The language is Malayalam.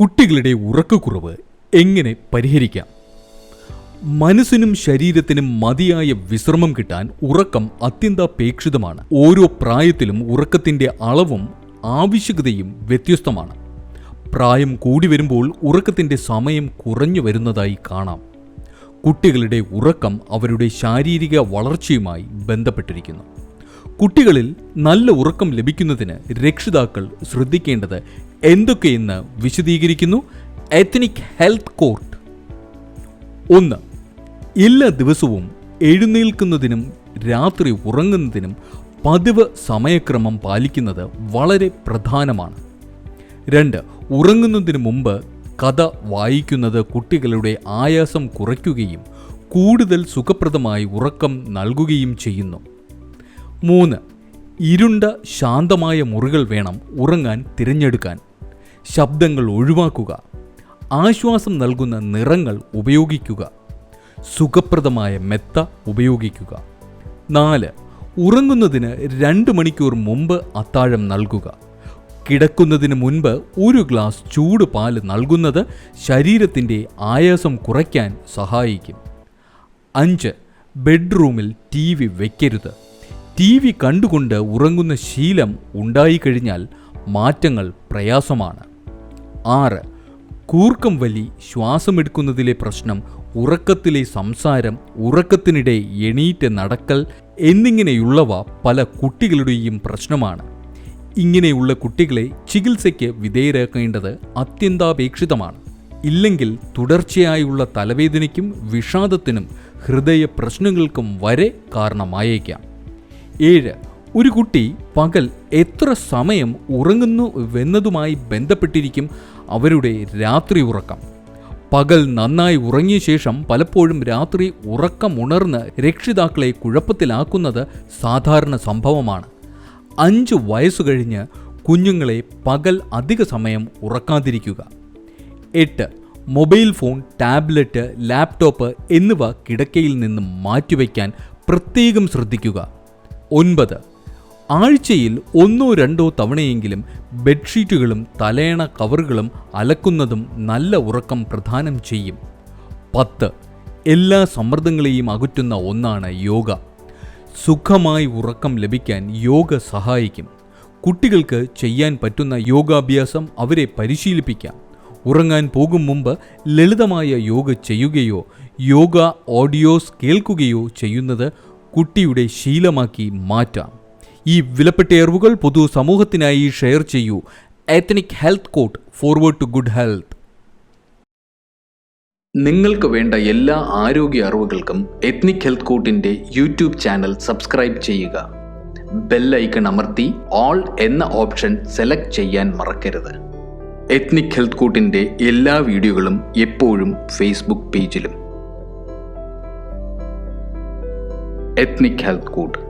കുട്ടികളുടെ ഉറക്കക്കുറവ് എങ്ങനെ പരിഹരിക്കാം? മനസ്സിനും ശരീരത്തിനും മതിയായ വിശ്രമം കിട്ടാൻ ഉറക്കം അത്യന്താപേക്ഷിതമാണ്. ഓരോ പ്രായത്തിലും ഉറക്കത്തിന്റെ അളവും ആവശ്യകതയും വ്യത്യസ്തമാണ്. പ്രായം കൂടി വരുമ്പോൾ ഉറക്കത്തിന്റെ സമയം കുറഞ്ഞു വരുന്നതായി കാണാം. കുട്ടികളുടെ ഉറക്കം അവരുടെ ശാരീരിക വളർച്ചയുമായി ബന്ധപ്പെട്ടിരിക്കുന്നു. കുട്ടികളിൽ നല്ല ഉറക്കം ലഭിക്കുന്നതിന് രക്ഷിതാക്കൾ ശ്രദ്ധിക്കേണ്ടത് എന്തൊക്കെയെന്ന് വിശദീകരിക്കുന്നു. എത്നിക് ഹെൽത്ത് കോർട്ട് ഒന്ന് എല്ലാ ദിവസവും എഴുന്നേൽക്കുന്നതിനും രാത്രി ഉറങ്ങുന്നതിനും പതിവ് സമയക്രമം പാലിക്കുന്നത് വളരെ പ്രധാനമാണ്. രണ്ട് ഉറങ്ങുന്നതിന് മുമ്പ് കഥ വായിക്കുന്നത് കുട്ടികളുടെ ആയാസം കുറയ്ക്കുകയും കൂടുതൽ സുഖപ്രദമായി ഉറക്കം നൽകുകയും ചെയ്യുന്നു. മൂന്ന് ഇരുണ്ട ശാന്തമായ മുറികൾ വേണം ഉറങ്ങാൻ തിരഞ്ഞെടുക്കാൻ. ശബ്ദങ്ങൾ ഒഴിവാക്കുക. ആശ്വാസം നൽകുന്ന നിറങ്ങൾ ഉപയോഗിക്കുക. സുഖപ്രദമായ മെത്ത ഉപയോഗിക്കുക. നാല് ഉറങ്ങുന്നതിന് രണ്ട് മണിക്കൂർ മുമ്പ് അത്താഴം നൽകുക. കിടക്കുന്നതിന് മുൻപ് ഒരു ഗ്ലാസ് ചൂട് പാൽ നൽകുന്നത് ശരീരത്തിന്റെ ആയാസം കുറയ്ക്കാൻ സഹായിക്കും. അഞ്ച് ബെഡ്റൂമിൽ ടി വി വയ്ക്കരുത് ടി വി കണ്ടുകൊണ്ട് ഉറങ്ങുന്ന ശീലം ഉണ്ടായിക്കഴിഞ്ഞാൽ മാറ്റങ്ങൾ പ്രയാസമാണ്. ആറ്. കൂർക്കം വലി ശ്വാസമെടുക്കുന്നതിലെ പ്രശ്നം ഉറക്കത്തിലെ സംസാരം ഉറക്കത്തിനിടെ എണീറ്റ് നടക്കൽ എന്നിങ്ങനെയുള്ളവ പല കുട്ടികളുടെയും പ്രശ്നമാണ്. ഇങ്ങനെയുള്ള കുട്ടികളെ ചികിത്സയ്ക്ക് വിധേയരാക്കേണ്ടത് അത്യന്താപേക്ഷിതമാണ്. ഇല്ലെങ്കിൽ തുടർച്ചയായുള്ള തലവേദനയ്ക്കും വിഷാദത്തിനും ഹൃദയ പ്രശ്നങ്ങൾക്കും വരെ കാരണമായേക്കാം. ഏഴ്. ഒരു കുട്ടി പകൽ എത്ര സമയം ഉറങ്ങുന്നു വെന്നതുമായി ബന്ധപ്പെട്ടിരിക്കും അവരുടെ രാത്രി ഉറക്കം. പകൽ നന്നായി ഉറങ്ങിയ ശേഷം പലപ്പോഴും രാത്രി ഉറക്കമുണർന്ന് രക്ഷിതാക്കളെ കുഴപ്പത്തിലാക്കുന്നത് സാധാരണ സംഭവമാണ്. അഞ്ച് വയസ്സു കഴിഞ്ഞ് കുഞ്ഞുങ്ങളെ പകൽ അധിക സമയം ഉറക്കാതിരിക്കുക. എട്ട് മൊബൈൽ ഫോൺ ടാബ്ലറ്റ് ലാപ്ടോപ്പ് എന്നിവ കിടക്കയിൽ നിന്നും മാറ്റിവെക്കാൻ പ്രത്യേകം ശ്രദ്ധിക്കുക. ഒൻപത് ആഴ്ചയിൽ ഒന്നോ രണ്ടോ തവണയെങ്കിലും ബെഡ്ഷീറ്റുകളും തലയണ കവറുകളും അലക്കുന്നതും നല്ല ഉറക്കം പ്രദാനം ചെയ്യും. പത്ത്. എല്ലാ സമ്മർദ്ദങ്ങളെയും അകറ്റുന്ന ഒന്നാണ് യോഗ. സുഖമായി ഉറക്കം ലഭിക്കാൻ യോഗ സഹായിക്കും. കുട്ടികൾക്ക് ചെയ്യാൻ പറ്റുന്ന യോഗാഭ്യാസം അവരെ പരിശീലിപ്പിക്കാം. ഉറങ്ങാൻ പോകും മുമ്പ് ലളിതമായ യോഗ ചെയ്യുകയോ യോഗ ഓഡിയോസ് കേൾക്കുകയോ ചെയ്യുന്നത് കുട്ടിയുടെ ശീലമാക്കി മാറ്റാം. ഈ വിലപ്പെട്ട അറിവുകൾ പൊതു സമൂഹത്തിനായി ഷെയർ ചെയ്യൂ. Ethnic health court forward to good health നിങ്ങൾക്ക് വേണ്ട എല്ലാ ആരോഗ്യ അറിവുകൾക്കും എത്നിക് ഹെൽത്ത് കോട്ടിന്റെ യൂട്യൂബ് ചാനൽ സബ്സ്ക്രൈബ് ചെയ്യുക. ബെല്ലൈക്കൺ അമർത്തി ഓൾ എന്ന ഓപ്ഷൻ സെലക്ട് ചെയ്യാൻ മറക്കരുത്. എത്നിക് ഹെൽത്ത് കോട്ടിന്റെ എല്ലാ വീഡിയോകളും എപ്പോഴും ഫേസ്ബുക്ക് പേജിലും ethnic health court